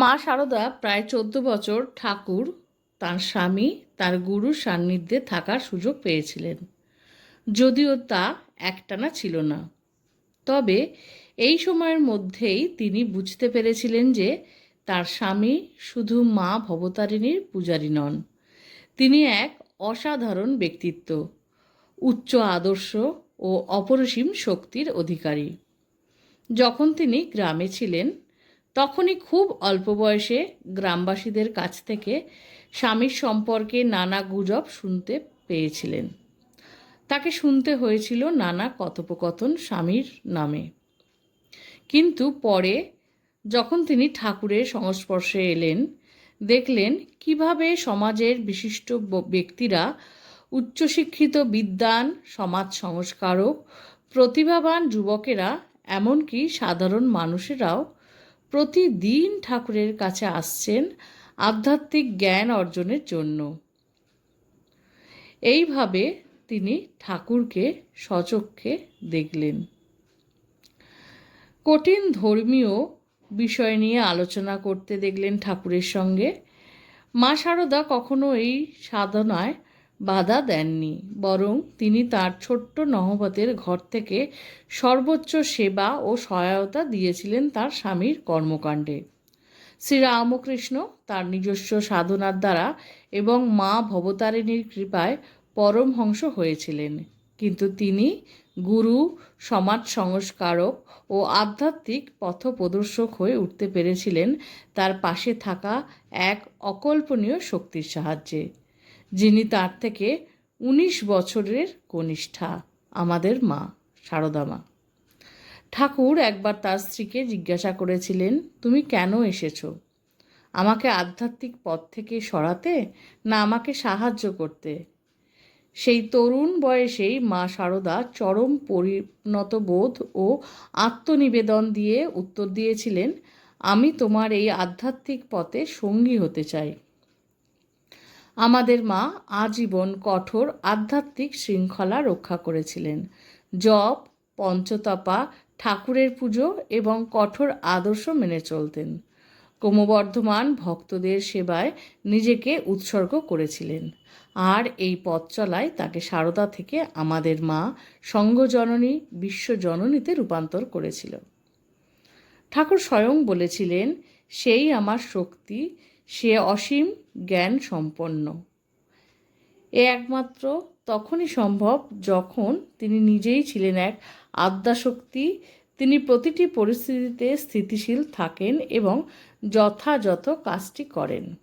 মা সারদা প্রায় চোদ্দ বছর ঠাকুর, তার স্বামী, তার গুরুর সান্নিধ্যে থাকার সুযোগ পেয়েছিলেন। যদিও তা একটানা ছিল না। তবে এই সময়ের মধ্যেই তিনি বুঝতে পেরেছিলেন যে তার স্বামী শুধু মা ভবতারিণীর পূজারী নন, তিনি এক অসাধারণ ব্যক্তিত্ব, উচ্চ আদর্শ ও অপরিসীম শক্তির অধিকারী। যখন তিনি গ্রামে ছিলেন তখনই খুব অল্প বয়সে গ্রামবাসীদের কাছ থেকে স্বামীর সম্পর্কে নানা গুজব শুনতে পেয়েছিলেন। তাকে শুনতে হয়েছিল নানা কথোপকথন স্বামীর নামে। কিন্তু পরে যখন তিনি ঠাকুরের সংস্পর্শে এলেন, দেখলেন কীভাবে সমাজের বিশিষ্ট ব্যক্তিরা উচ্চশিক্ষিত বিদ্বান, সমাজ সংস্কারক, প্রতিভাবান যুবকেরা, এমনকি সাধারণ মানুষেরাও প্রতিদিন ঠাকুরের কাছে আসছেন আধ্যাত্মিক জ্ঞান অর্জনের জন্য। এইভাবে তিনি ঠাকুরকে সচক্ষে দেখলেন। কঠিন ধর্মীয় বিষয় নিয়ে আলোচনা করতে দেখলেন ঠাকুরের সঙ্গে। মা শারদা কখনো এই সাধনায় বাধা দেননি, বরং তিনি তার ছোট্ট নহবতের ঘর থেকে সর্বোচ্চ সেবা ও সহায়তা দিয়েছিলেন তার স্বামীর কর্মকাণ্ডে। শ্রীরামকৃষ্ণ তার নিজস্ব সাধনার দ্বারা এবং মা ভবতারিণীর কৃপায় পরমহংস হয়েছিলেন, কিন্তু তিনি গুরু, সমাজ সংস্কারক ও আধ্যাত্মিক পথপ্রদর্শক হয়ে উঠতে পেরেছিলেন তার পাশে থাকা এক অকল্পনীয় শক্তির সাহায্যে। যিনি তার থেকে উনিশ বছরের কনিষ্ঠা, আমাদের মা, সারদা মা। ঠাকুর একবার তার স্ত্রীকে জিজ্ঞাসা করেছিলেন, তুমি কেন এসেছ? আমাকে আধ্যাত্মিক পথ থেকে সরাতে না আমাকে সাহায্য করতে? সেই তরুণ বয়সেই মা সারদা চরম পরিণত বোধ ও আত্মনিবেদন দিয়ে উত্তর দিয়েছিলেন, আমি তোমার এই আধ্যাত্মিক পথে সঙ্গী হতে চাই। আমাদের মা আজীবন কঠোর আধ্যাত্মিক শৃঙ্খলা রক্ষা করেছিলেন। জপ, পঞ্চতপা, ঠাকুরের পুজো এবং কঠোর আদর্শ মেনে চলতেন। ক্রমবর্ধমান ভক্তদের সেবায় নিজেকে উৎসর্গ করেছিলেন। আর এই পথ চলায় তাকে সারদা থেকে আমাদের মা সঙ্গজননী, বিশ্বজননীতে রূপান্তর করেছিল। ঠাকুর স্বয়ং বলেছিলেন, সেই আমার শক্তি সে অসীম জ্ঞান সম্পন্ন। এ একমাত্র তখনই সম্ভব যখন তিনি নিজেই ছিলেন এক আদ্যাশক্তি। তিনি প্রতিটি পরিস্থিতিতে স্থিতিশীল থাকেন এবং যথাযথ কাজটি করেন।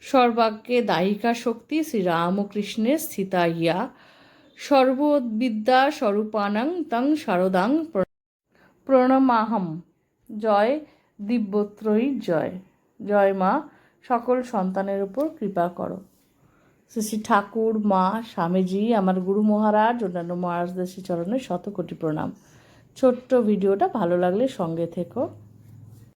সর্বাগ্যে দায়িকা শক্তি শ্রীরামকৃষ্ণের স্থিতা ইয়া সর্ববিদ্যা স্বরূপানাং তং শারদাং প্র- প্রণমাহম। জয় দিব্যত্রয়ী জয়। জয় মা, সকল সন্তানের উপর কৃপা করো। শ্রী শ্রী ঠাকুর, মা, স্বামীজি, আমার গুরু মহারাজ, অন্যান্য মহারাজদের শ্রী শত কোটি প্রণাম। ছোট্ট ভিডিওটা ভালো লাগলে সঙ্গে থেকো।